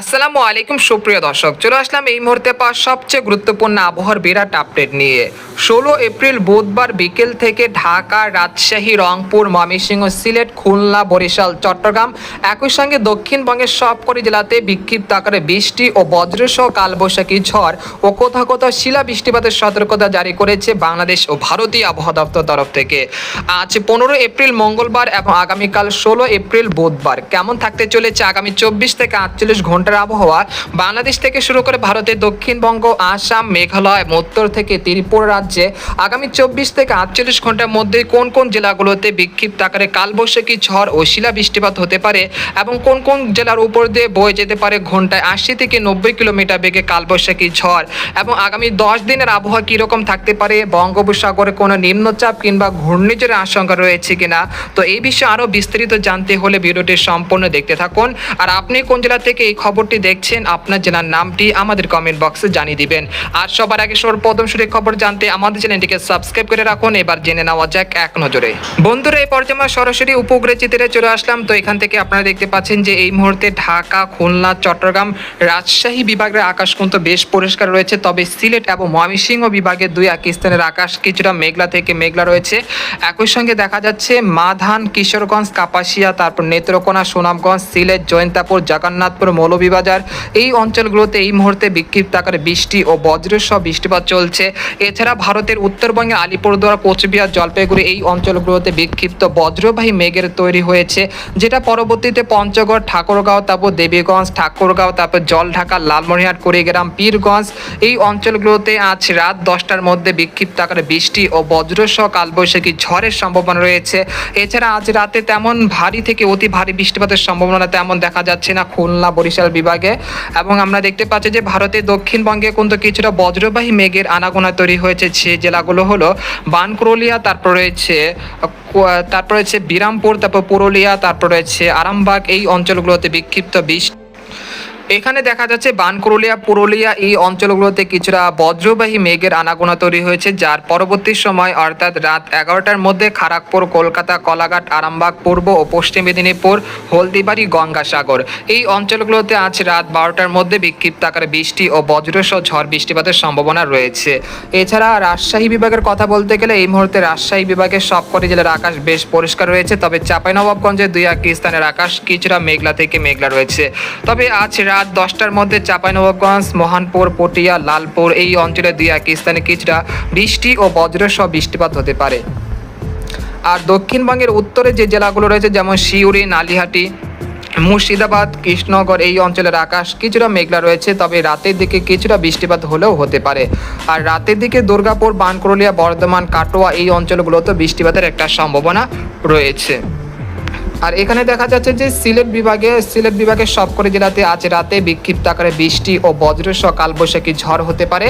আসসালামু আলাইকুম, সুপ্রিয় দর্শক। চলে আসলাম এই মুহূর্তে পাওয়া সবচেয়ে গুরুত্বপূর্ণ আবহাওয়ার বিরাট আপডেট নিয়ে। ষোলো এপ্রিল বুধবার বিকেল থেকে ঢাকা, রাজশাহী, রংপুর, ময়মনসিংহ, সিলেট, খুলনা, বরিশাল, চট্টগ্রাম, একই সঙ্গে দক্ষিণবঙ্গের সবকটি জেলাতে বিক্ষিপ্ত আকারে বৃষ্টি ও বজ্রসহ কালবৈশাখী ঝড় ও কোথাও কোথাও শিলা বৃষ্টিপাতের সতর্কতা জারি করেছে বাংলাদেশ ও ভারতীয় আবহাওয়া দপ্তর তরফ থেকে। আজ পনেরো এপ্রিল মঙ্গলবার এবং আগামীকাল ষোলো এপ্রিল বুধবার। কেমন থাকতে চলেছে আগামী চব্বিশ থেকে আটচল্লিশ ঘণ্টার আবহাওয়া। বাংলাদেশ থেকে শুরু করে ভারতের দক্ষিণবঙ্গ, আসাম, মেঘালয়, উত্তর থেকে ত্রিপুরা রাজ্যে আগামী চব্বিশ থেকে আটচল্লিশ ঘণ্টার মধ্যে কোন কোন জেলাগুলোতে বিক্ষিপ্ত আকারে কালবৈশাখী ঝড় ও শিলা বৃষ্টিপাত হতে পারে এবং কোন কোন জেলার উপর দিয়ে বয়ে যেতে পারে ঘন্টায় আশি থেকে নব্বই কিলোমিটার বেগে কালবৈশাখী ঝড়? এবং আগামী দশ দিনের আবহাওয়া কীরকম থাকতে পারে? বঙ্গোপসাগরে কোনো নিম্নচাপ কিংবা ঘূর্ণিঝড়ের আশঙ্কা রয়েছে কিনা? তো এই বিষয়ে আরও বিস্তারিত জানতে হলে ভিডিওটি সম্পূর্ণ দেখতে থাকুন। আর আপনি কোন জেলা থেকে এই খবরটি দেখছেন, আপনার জেলার নামটি আমাদের কমেন্ট বক্সে জানিয়ে দিবেন। আর সবার আগে সবার প্রথম শুরু খবর জানতে আমাদের চ্যানেলটিকে সাবস্ক্রাইব করে রাখুন, এবার জেনে নেওয়া যাক এক নজরে। বন্ধুরা, এই পর্যায়ে আমরা সরাসরি উপগ্রহ চিত্রে চলে আসলাম। তো এখান থেকে আপনারা দেখতে পাচ্ছেন যে এই মুহূর্তে ঢাকা, খুলনা, চট্টগ্রাম রাজশাহী বিভাগের আকাশ কিন্তু বেশ পরিষ্কার রয়েছে। তবে সিলেট এবং ময়মনসিংহ বিভাগের দুই এক স্থানের আকাশ কিছুটা মেঘলা থেকে মেঘলা রয়েছে। একই সঙ্গে দেখা যাচ্ছে মাধান, কিশোরগঞ্জ, কাপাসিয়া, তারপর নেত্রকোনা, সুনামগঞ্জ, সিলেট জয়ন্তাপুর জগন্নাথপুর মৌলভীবাজার এই অঞ্চলগুলোতে এই মুহূর্তে বিক্ষিপ্ত আকারে বৃষ্টি ও বজ্রসহ বৃষ্টিপাত চলছে। এছাড়া ভারতের উত্তরবঙ্গে আলিপুরদুয়ার, কোচবিহার, জলপাইগুড়ি এই অঞ্চলগুলোতে বিক্ষিপ্ত বজ্রবাহী মেঘের তৈরি হয়েছে, যেটা পরবর্তীতে পঞ্চগড়, ঠাকুরগাঁও, তারপর দেবীগঞ্জ, ঠাকুরগাঁও, তারপর জলঢাকা, লালমনিরহাট, কুড়িগ্রাম, পীরগঞ্জ এই অঞ্চলগুলোতে আজ রাত দশটার মধ্যে বিক্ষিপ্ত আকারে বৃষ্টি ও বজ্রসহ কালবৈশাখী ঝড়ের সম্ভাবনা রয়েছে। এছাড়া আজ রাতে তেমন ভারী থেকে অতি ভারী বৃষ্টিপাতের সম্ভাবনা তেমন দেখা যাচ্ছে না। খুলনা, বরিশাল বিভাগে। এবং আমরা দেখতে পাচ্ছি যে ভারতের দক্ষিণবঙ্গে কিন্তু কিছুটা বজ্রবাহী মেঘের আনাগোনা তৈরি হয়েছে। সে জেলাগুলো হলো বানকুরলিয়া তারপর রয়েছে তারপর রয়েছে বিরামপুর, তারপর পুরুলিয়া, তারপর রয়েছে আরামবাগ। এই অঞ্চলগুলোতে বিক্ষিপ্ত বৃষ্টি এখানে দেখা যাচ্ছে, বানকুরুলিয়া, পুরুলিয়া এই অঞ্চলগুলোতে কিছুটা বজ্রবাহী মেঘের আনাগোনা তৈরি হয়েছে, যার পরবর্তী সময় অর্থাৎ রাত এগারোটার মধ্যে খড়গপুর কলকাতা, কলাঘাট, আরামবাগ, পূর্ব ও পশ্চিম মেদিনীপুর, হলদিবাড়ি, গঙ্গাসাগর। এই অঞ্চলগুলোতে আজ রাত বারোটার মধ্যে বিক্ষিপ্ত আকারে বৃষ্টি ও বজ্রসহ ঝড় বৃষ্টিপাতের সম্ভাবনা রয়েছে। এছাড়া রাজশাহী বিভাগের কথা বলতে গেলে এই মুহূর্তে রাজশাহী বিভাগের সবকটি জেলার আকাশ বেশ পরিষ্কার রয়েছে, তবে চাঁপাইনবাবগঞ্জের দুই এক স্থানের আকাশ কিছুটা মেঘলা থেকে মেঘলা রয়েছে। তবে আজ রাত দশটার মধ্যে চাঁপাইনবাবগঞ্জ, মহানপুর, পটিয়া, লালপুর এই অঞ্চলে দুই এক স্থানে কিছুটা বৃষ্টি ও বজ্রসহ বৃষ্টিপাত হতে পারে। আর দক্ষিণবঙ্গের উত্তরে যে জেলাগুলো রয়েছে, যেমন শিউরি নালিহাটি, মুর্শিদাবাদ, কৃষ্ণনগর এই অঞ্চলের আকাশ কিছুটা মেঘলা রয়েছে, তবে রাতের দিকে কিছুটা বৃষ্টিপাত হলেও হতে পারে। আর রাতের দিকে দুর্গাপুর বানকুরলিয়া বর্ধমান, কাটোয়া এই অঞ্চলগুলোতে বৃষ্টিপাতের একটা সম্ভাবনা রয়েছে। আর এখানে দেখা যাচ্ছে যে সিলেট বিভাগে, সিলেট বিভাগের সবকটি জেলাতে আজ রাতে বিক্ষিপ্ত আকারে বৃষ্টি ও বজ্রসহ কালবৈশাখী ঝড় হতে পারে।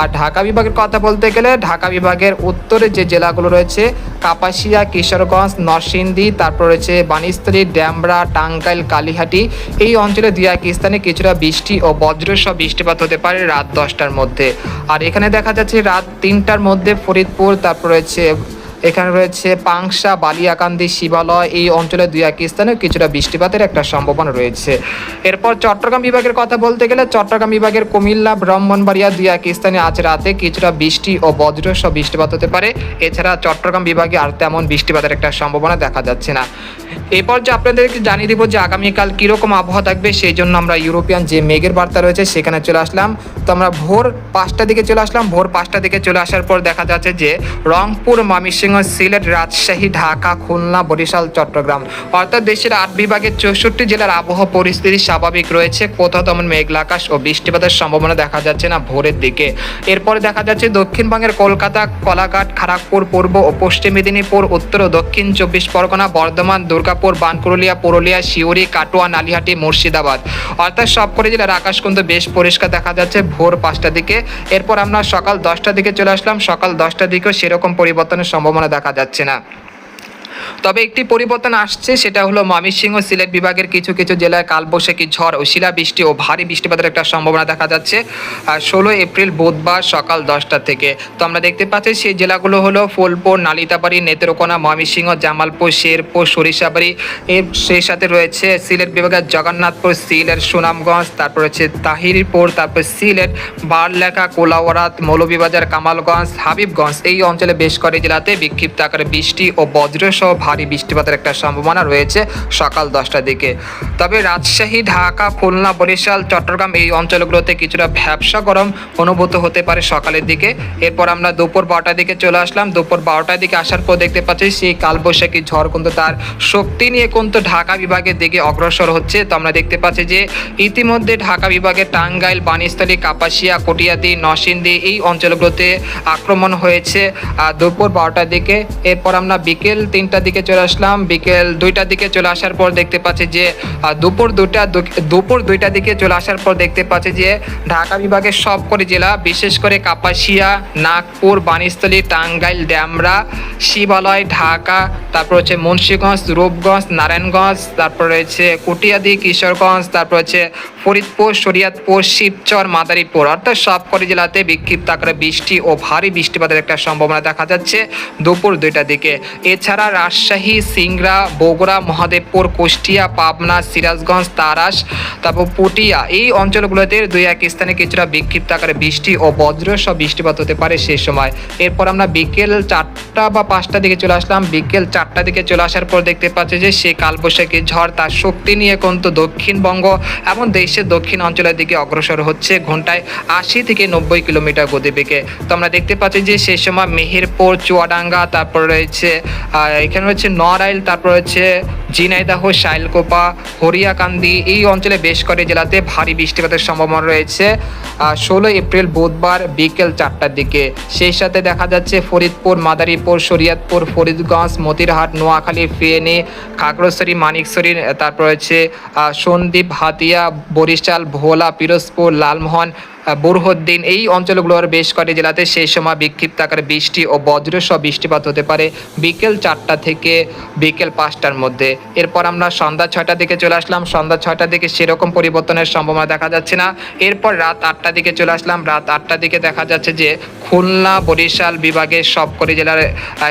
আর ঢাকা বিভাগের কথা বলতে গেলে ঢাকা বিভাগের উত্তরে যে জেলাগুলো রয়েছে, কাপাসিয়া, কিশোরগঞ্জ, নরসিংদী, তারপর রয়েছে বানিস্ত্রী ড্যামরা, টাঙ্গাইল, কালীহাটি। এই অঞ্চলে দুই এক স্থানে কিছুটা বৃষ্টি ও বজ্র বজ্রসহ বৃষ্টিপাত হতে পারে রাত দশটার মধ্যে। আর এখানে দেখা যাচ্ছে রাত তিনটার মধ্যে ফরিদপুর, তারপর রয়েছে এখানে রয়েছে পাংশা, বালিয়াকান্দি শিবালয়, এই অঞ্চলে দুই এক স্থানে কিছুটা বৃষ্টিপাতের একটা সম্ভাবনা রয়েছে। এরপর চট্টগ্রাম বিভাগের কথা বলতে গেলে চট্টগ্রাম বিভাগের কুমিল্লা, ব্রাহ্মণবাড়িয়া দুই এক স্থানে আজ রাতে কিছুটা বৃষ্টি ও বজ্র বৃষ্টিপাত হতে পারে। এছাড়া চট্টগ্রাম বিভাগে আর তেমন বৃষ্টিপাতের একটা সম্ভাবনা দেখা যাচ্ছে না। এরপর যে আপনাদেরকে জানিয়ে দিব যে আগামীকাল কীরকম আবহাওয়া থাকবে, সেই জন্য আমরা ইউরোপিয়ান যে মেঘের বার্তা রয়েছে সেখানে চলে আসলাম। তো আমরা ভোর পাঁচটা দিকে চলে আসলাম। ভোর পাঁচটা দিকে চলে আসার পর দেখা যাচ্ছে যে রংপুর, ময়মনসিংহ, সিলেট, রাজশাহী, ঢাকা, খুলনা, বরিশাল, চট্টগ্রাম অর্থাৎ দেশের আট বিভাগের চৌষট্টি জেলার আবহাওয়া পরিস্থিতি স্বাভাবিক রয়েছে। কোথাও তেমন মেঘলা আকাশ ও বৃষ্টিপাতের সম্ভাবনা দেখা যাচ্ছে না ভোরের দিকে। এরপরে দেখা যাচ্ছে দক্ষিণবঙ্গের কলকাতা, কলাঘাট খড়গপুর পূর্ব ও পশ্চিম মেদিনীপুর, উত্তর ও দক্ষিণ চব্বিশ পরগনা, বর্ধমান দুর্গাপুর বানকুরুলিয়া, পুরুলিয়া শিউরি কাটোয়া, নালিহাটি, মুর্শিদাবাদ। অর্থাৎ সবকটি জেলার আকাশ কিন্তু বেশ পরিষ্কার দেখা যাচ্ছে ভোর পাঁচটার দিকে। এরপর আমরা সকাল দশটার দিকে চলে আসলাম। সকাল দশটার দিকেও সেরকম পরিবর্তনের সম্ভাবনা দেখা যাচ্ছে না। তবে একটি পরিবর্তন আসছে, সেটা হলো ময়মনসিংহ সিলেট বিভাগের কিছু কিছু জেলায় কালবৈশাখী ঝড় ও শিলাবৃষ্টি ও ভারী বৃষ্টিপাতের একটা সম্ভাবনা দেখা যাচ্ছে আর ষোলো এপ্রিল বুধবার সকাল দশটা থেকে। তো আমরা দেখতে পাচ্ছি সেই জেলাগুলো হলো ফুলপুর, নালিতাবাড়ি, নেত্রকোনা, ময়মনসিংহ, জামালপুর, শেরপুর, সরিষাবাড়ি। এর সেই সাথে রয়েছে সিলেট বিভাগের জগন্নাথপুর, সিলেট সুনামগঞ্জ, তারপর হচ্ছে তাহিরপুর, তারপর সিলেট, বারলেখা, কোলাওয়ারাত, মৌলভীবাজার, কামালগঞ্জ, হাবিবগঞ্জ। এই অঞ্চলে বেশ কয়েকটি জেলাতে বিক্ষিপ্ত আকারে বৃষ্টি ও বজ্রসহ ভারী বৃষ্টিপাতের একটা সম্ভাবনা রয়েছে সকাল দশটার দিকে। তবে রাজশাহী, ঢাকা, খুলনা, বরিশাল, চট্টগ্রাম এই অঞ্চলগুলোতে কিছুটা ভ্যাবসা গরম অনুভূত হতে পারে সকালের দিকে। এরপর আমরা দুপুর বারোটার দিকে চলে আসলাম। দুপুর বারোটার দিকে আসার পর দেখতে পাচ্ছি সেই কালবৈশাখী ঝড় কিন্তু তার শক্তি নিয়ে কিন্তু ঢাকা বিভাগের দিকে অগ্রসর হচ্ছে। তো আমরা দেখতে পাচ্ছি যে ইতিমধ্যে ঢাকা বিভাগের টাঙ্গাইল বানিস্থলী কাপাসিয়া, কটিয়াদি, নরসিংদী এই অঞ্চলগুলোতে আক্রমণ হয়েছে। দুপুর বারোটার দিকে এরপর আমরা বিকেল তিনটার দিকে চলে আসলাম। বিকেল দুইটার দিকে চলে আসার পর দেখতে পাচ্ছি যে দুপুর দুটা দুপুর দুইটার দিকে চলে আসার পর দেখতে পাচ্ছি যে, ঢাকা বিভাগের সবকটি জেলা, বিশেষ করে কাপাসিয়া, নাগপুর বানিস্থলী টাঙ্গাইল, ড্যামরা, শিবালয়, ঢাকা, তারপর হচ্ছে মুন্সীগঞ্জ, রূপগঞ্জ, নারায়ণগঞ্জ, তারপর রয়েছে কুটিয়াদি, কিশোরগঞ্জ, তারপর হচ্ছে ফরিদপুর, শরিয়াতপুর, শিবচর, মাদারীপুর। অর্থাৎ সবকটি জেলাতে বিক্ষিপ্ত আকারে বৃষ্টি ও ভারী বৃষ্টিপাতের একটা সম্ভাবনা দেখা যাচ্ছে দুপুর দুইটার দিকে। এছাড়া রাজশাহী সিংড়া, বগুড়া, মহাদেবপুর, কুষ্টিয়া, পাবনা, সিরাজগঞ্জ, তারাস, তারপর পুটিয়া। এই অঞ্চলগুলোতে দুই এক স্থানে কিছুটা বিক্ষিপ্ত আকারে বৃষ্টি ও বজ্র সব বৃষ্টিপাত হতে পারে সেই সময়। এরপর আমরা বিকেল চারটা বা পাঁচটা দিকে চলে আসলাম। বিকেল চারটা দিকে চলে আসার পর দেখতে পাচ্ছি যে সেই কালবৈশাখী ঝড় তার শক্তি নিয়ে কিন্তু দক্ষিণবঙ্গ এবং দেশের দক্ষিণ অঞ্চলের দিকে অগ্রসর হচ্ছে ঘন্টায় আশি থেকে নব্বই কিলোমিটার গতিবেগে। তো আমরা দেখতে পাচ্ছি যে সেই সময় মেহেরপুর, চুয়াডাঙ্গা, তারপর রয়েছে এখানে রয়েছে নড়াইল তারপর রয়েছে ঝিনাইদাহ শাইলকোপা হরিয়াকান্দি এই অঞ্চলে বেশ কয়েকটি জেলাতে ভারী বৃষ্টিপাতের সম্ভাবনা রয়েছে। ষোলো এপ্রিল বুধবার বিকেল চারটার দিকে। সেই সাথে দেখা যাচ্ছে ফরিদপুর মাদারীপুর শরিয়াতপুর ফরিদগঞ্জ মতিরহাট নোয়াখালী ফেনী খাগড়াছড়ি মানিকছড়ি তারপর রয়েছে আহ, সন্দ্বীপ হাতিয়া বরিশাল ভোলা পিরোজপুর লালমোহন বুরহদ্দিন, এই অঞ্চলগুলোর বেশ কয়েকটি জেলাতে সেই সময় বিক্ষিপ্ত আকারে বৃষ্টি ও বজ্রসহ বৃষ্টিপাত হতে পারে বিকেল চারটা থেকে বিকেল পাঁচটার মধ্যে। এরপর আমরা সন্ধ্যা ছয়টার দিকে চলে আসলাম। সন্ধ্যা ছয়টার দিকে সেরকম পরিবর্তনের সম্ভাবনা দেখা যাচ্ছে না। এরপর রাত আটটার দিকে চলে আসলাম। রাত আটটার দিকে দেখা যাচ্ছে যে খুলনা, বরিশাল বিভাগের সবকটি জেলার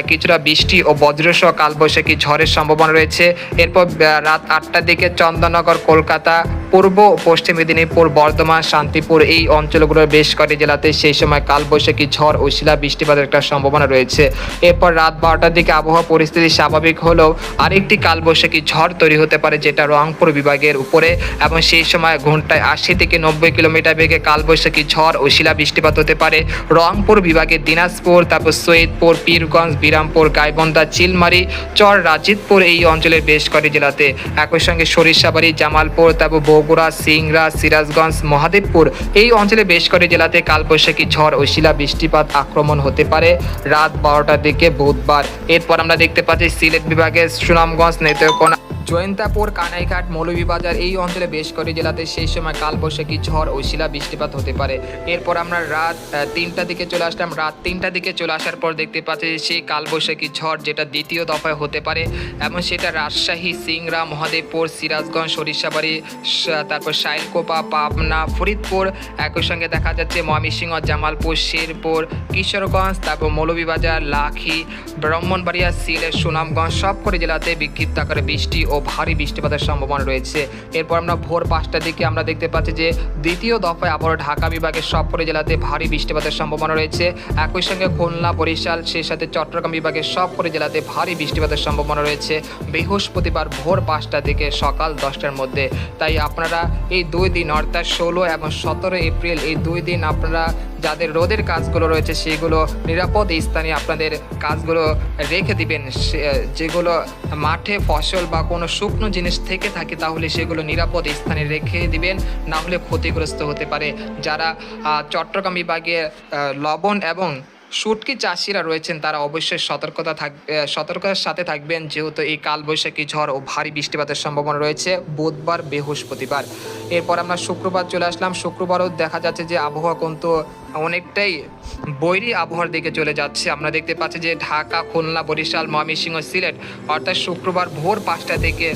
কিছুটা বৃষ্টি ও বজ্রসহ কালবৈশাখী ঝড়ের সম্ভাবনা রয়েছে। এরপর রাত আটটার দিকে চন্দননগর, কলকাতা, পূর্ব পশ্চিম মেদিনীপুর, বর্ধমান, শান্তিপুর এই অঞ্চলগুলোর বেশ কয়েকটি জেলাতে সেই সময় কালবৈশাখী ঝড় ও শিলা বৃষ্টিপাতের একটা সম্ভাবনা রয়েছে। এরপর রাত বারোটার দিকে আবহাওয়া পরিস্থিতি স্বাভাবিক হলেও আরেকটি কালবৈশাখী ঝড় তৈরি হতে পারে যেটা রংপুর বিভাগের উপরে এবং সেই সময় ঘন্টায় আশি থেকে নব্বই কিলোমিটার বেগে কালবৈশাখী ঝড় ও শিলা বৃষ্টিপাত হতে পারে। রংপুর বিভাগের দিনাজপুর, তারপর সৈয়দপুর, পীরগঞ্জ, বিরামপুর, গাইবন্ধা, চিলমারি, চর রাজিতপুর এই অঞ্চলের বেশ কয়েকটি জেলাতে। একই সঙ্গে সরিষাবাড়ি, জামালপুর, তারপর বগুড়া, সিংড়া, সিরাজগঞ্জ, মহাদেবপুর এই অঞ্চলে বেশ করে জেলাতে কালবৈশাখী ঝড় ও শিলা বৃষ্টিপাত আক্রমণ হতে পারে রাত বারোটার দিকে বুধবার। এরপর আমরা দেখতে পাচ্ছি সিলেট বিভাগের সুনামগঞ্জ নেত্রকোনা জয়ন্তাপুর কানাইঘাট মৌলভীবাজার এই অঞ্চলে বেশ কয়েকটি জেলাতে সেই সময় কালবৈশাখী ঝড় ও শিলা বৃষ্টিপাত হতে পারে। এরপর আমরা রাত তিনটা দিকে চলে আসলাম। রাত তিনটা দিকে চলে আসার পর দেখতে পাচ্ছি সেই কালবৈশাখী ঝড় যেটা দ্বিতীয় দফায় হতে পারে, এবং সেটা রাজশাহী সিংরা মহাদেবপুর, সিরাজগঞ্জ, সরিষাবাড়ি তারপর শাইলকোপা, পাবনা, ফরিদপুর। একই সঙ্গে দেখা যাচ্ছে ময়মনসিংহ, জামালপুর, শেরপুর, কিশোরগঞ্জ, তারপর মৌলভীবাজার, লাখি, ব্রাহ্মণবাড়িয়া, সিলেট, সুনামগঞ্জ সব করে জেলাতে বিক্ষিপ্ত আকারে বৃষ্টি ও ভারী বৃষ্টিপাতের সম্ভাবনা রয়েছে। এরপর আমরা ভোর পাঁচটার দিকে আমরা দেখতে পাচ্ছি যে দ্বিতীয় দফায় আবার ঢাকা বিভাগের সবকটি জেলাতে ভারী বৃষ্টিপাতের সম্ভাবনা রয়েছে। একই সঙ্গে খুলনা, বরিশাল, সেই সাথে চট্টগ্রাম বিভাগের সবকটি জেলাতে ভারী বৃষ্টিপাতের সম্ভাবনা রয়েছে। বৃহস্পতিবার ভোর পাঁচটা থেকে সকাল দশটার মধ্যে। তাই আপনারা এই দুই দিন, অর্থাৎ ষোলো এবং সতেরো এপ্রিল, এই দুই দিন আপনারা যাদের রোদের কাজগুলো রয়েছে, সেগুলো নিরাপদ স্থানে আপনাদের কাজগুলো রেখে দিবেন। যেগুলো মাঠে ফসল বা কোনো শুকনো জিনিস থেকে থাকে, তাহলে সেগুলো নিরাপদ স্থানে রেখে দিবেন, না হলে ক্ষতিগ্রস্ত হতে পারে। যারা চট্টগ্রাম বিভাগে লবণ এবং শুটকি চাষিরা রয়েছেন, তারা অবশ্যই সতর্কতা থাকবে সতর্কতার সাথে থাকবেন, যেহেতু এই কালবৈশাখী ঝড় ও ভারী বৃষ্টিপাতের সম্ভাবনা রয়েছে বুধবার বৃহস্পতিবার। এরপর আমরা শুক্রবার চলে আসলাম, শুক্রবারও দেখা যাচ্ছে যে আবহাওয়া কিন্তু অনেকটাই বৈরী আবহাওয়ার দিকে চলে যাচ্ছে। আমরা দেখতে পাচ্ছি যে ঢাকা, খুলনা, বরিশাল, ময়মনসিংহ, সিলেট, অর্থাৎ শুক্রবার ভোর পাঁচটা থেকে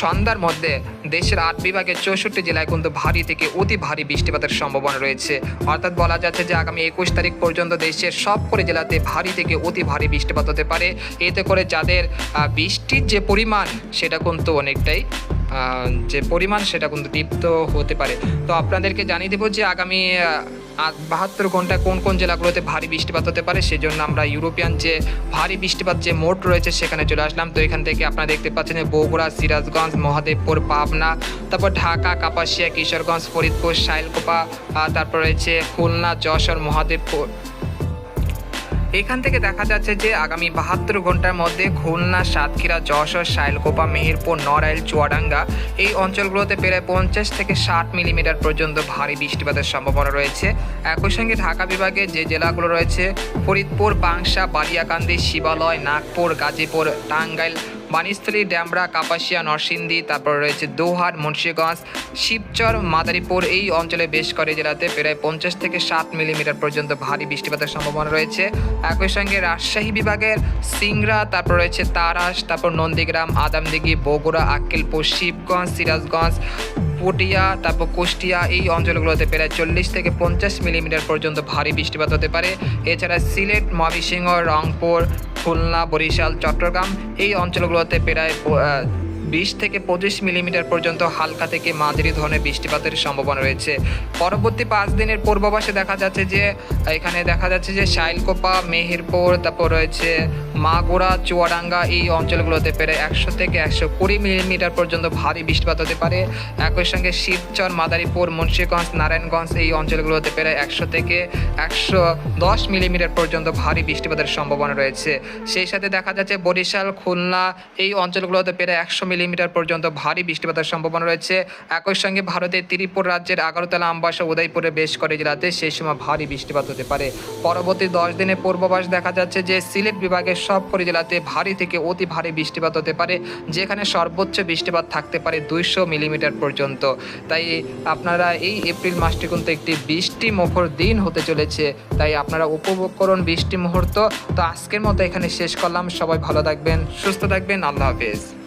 সন্ধ্যার মধ্যে দেশের আট বিভাগের চৌষট্টি জেলায় কিন্তু ভারী থেকে অতি ভারী বৃষ্টিপাতের সম্ভাবনা রয়েছে। অর্থাৎ বলা যাচ্ছে যে আগামী একুশ তারিখ পর্যন্ত দেশের সবকটি জেলাতে ভারী থেকে অতি ভারী বৃষ্টিপাত হতে পারে। এতে করে যাদের বৃষ্টির যে পরিমাণ, সেটা কিন্তু অনেকটাই যে পরিমাণ, সেটা কিন্তু দীপ্ত হতে পারে। তো আপনাদেরকে জানিয়ে দেবো যে আগামী বাহাত্তর ঘন্টায় কোন কোন জেলাগুলোতে ভারী বৃষ্টিপাত হতে পারে? সেজন্য আমরা ইউরোপিয়ান যে ভারী বৃষ্টিপাত যে মোট রয়েছে সেখানে চলে আসলাম। তো এখান থেকে আপনারা দেখতে পাচ্ছেন যে বগুড়া সিরাজগঞ্জ মহাদেবপুর পাবনা তারপর ঢাকা কাপাসিয়া কিশোরগঞ্জ ফরিদপুর সাইলকোপা আহ, তারপর রয়েছে খুলনা যশোর মহাদেবপুর। এখান থেকে দেখা যাচ্ছে যে আগামী বাহাত্তর ঘণ্টার মধ্যে খুলনা, সাতক্ষীরা, যশোর সাইলকোপা মেহেরপুর, নড়াইল, চুয়াডাঙ্গা এই অঞ্চলগুলোতে প্রায় পঞ্চাশ থেকে ষাট মিলিমিটার পর্যন্ত ভারী বৃষ্টিপাতের সম্ভাবনা রয়েছে। একই সঙ্গে ঢাকা বিভাগে যে জেলাগুলো রয়েছে, ফরিদপুর বাংশা বালিয়াকান্দি, শিবালয়, নাগপুর, গাজীপুর, টাঙ্গাইল বানিস্থলী ড্যামরা, কাপাসিয়া, নরসিংদী, তারপর রয়েছে দোহার, মুন্সীগঞ্জ, শিবচর, মাদারীপুর, এই অঞ্চলে বেশ করে জেলাতে প্রায় পঞ্চাশ থেকে ষাট মিলিমিটার পর্যন্ত ভারী বৃষ্টিপাতের সম্ভাবনা রয়েছে। একই সঙ্গে রাজশাহী বিভাগের সিংরা তারপর রয়েছে তারাস, তারপর নন্দীগ্রাম, আদামদিঘি, বগুড়া, আক্কেলপুর, শিবগঞ্জ, সিরাজগঞ্জ পটিয়া, তারপর কুষ্টিয়া, এই অঞ্চলগুলোতে প্রায় চল্লিশ থেকে পঞ্চাশ মিলিমিটার পর্যন্ত ভারী বৃষ্টিপাত হতে পারে। এছাড়া সিলেট, ময়মনসিংহ, রংপুর, খুলনা, বরিশাল, চট্টগ্রাম এই অঞ্চলগুলোতে প্রায় বিশ থেকে পঁচিশ মিলিমিটার পর্যন্ত হালকা থেকে মাঝারি ধরনের বৃষ্টিপাতের সম্ভাবনা রয়েছে। পরবর্তী পাঁচ দিনের পূর্বাভাসে দেখা যাচ্ছে যে, এখানে দেখা যাচ্ছে যে শাইলকোপা, মেহেরপুর, তারপর রয়েছে মাগুরা, চুয়াডাঙ্গা এই অঞ্চলগুলোতে প্রায় একশো থেকে একশো কুড়ি মিলিমিটার পর্যন্ত ভারী বৃষ্টিপাত হতে পারে। একই সঙ্গে শিবচর, মাদারীপুর, মুন্সীগঞ্জ, নারায়ণগঞ্জ এই অঞ্চলগুলোতে পেরে একশো থেকে একশো দশ মিলিমিটার পর্যন্ত ভারী বৃষ্টিপাতের সম্ভাবনা রয়েছে। সেই সাথে দেখা যাচ্ছে বরিশাল, খুলনা এই অঞ্চলগুলোতে প্রায় একশো মিলিমিটার পর্যন্ত ভারী বৃষ্টিপাতের সম্ভাবনা রয়েছে। একই সঙ্গে ভারতের ত্রিপুর রাজ্যের আগরতলা আমবাসা উদয়পুরে বেশ করে জেলাতে সেই সময় ভারী বৃষ্টিপাত হতে পারে। পরবর্তী দশ দিনের পূর্বাভাস দেখা যাচ্ছে যে সিলেট বিভাগের সবকটি জেলাতে ভারী থেকে অতি ভারী বৃষ্টিপাত হতে পারে, যেখানে সর্বোচ্চ বৃষ্টিপাত থাকতে পারে দুইশো মিলিমিটার পর্যন্ত। তাই আপনারা এই এপ্রিল মাসটি কিন্তু একটি বৃষ্টি মুখর দিন হতে চলেছে। তাই আপনারা উপভোগ করুন বৃষ্টি মুহূর্ত। তো আজকের মতো এখানে শেষ করলাম। সবাই ভালো থাকবেন, সুস্থ থাকবেন। আল্লাহ হাফেজ।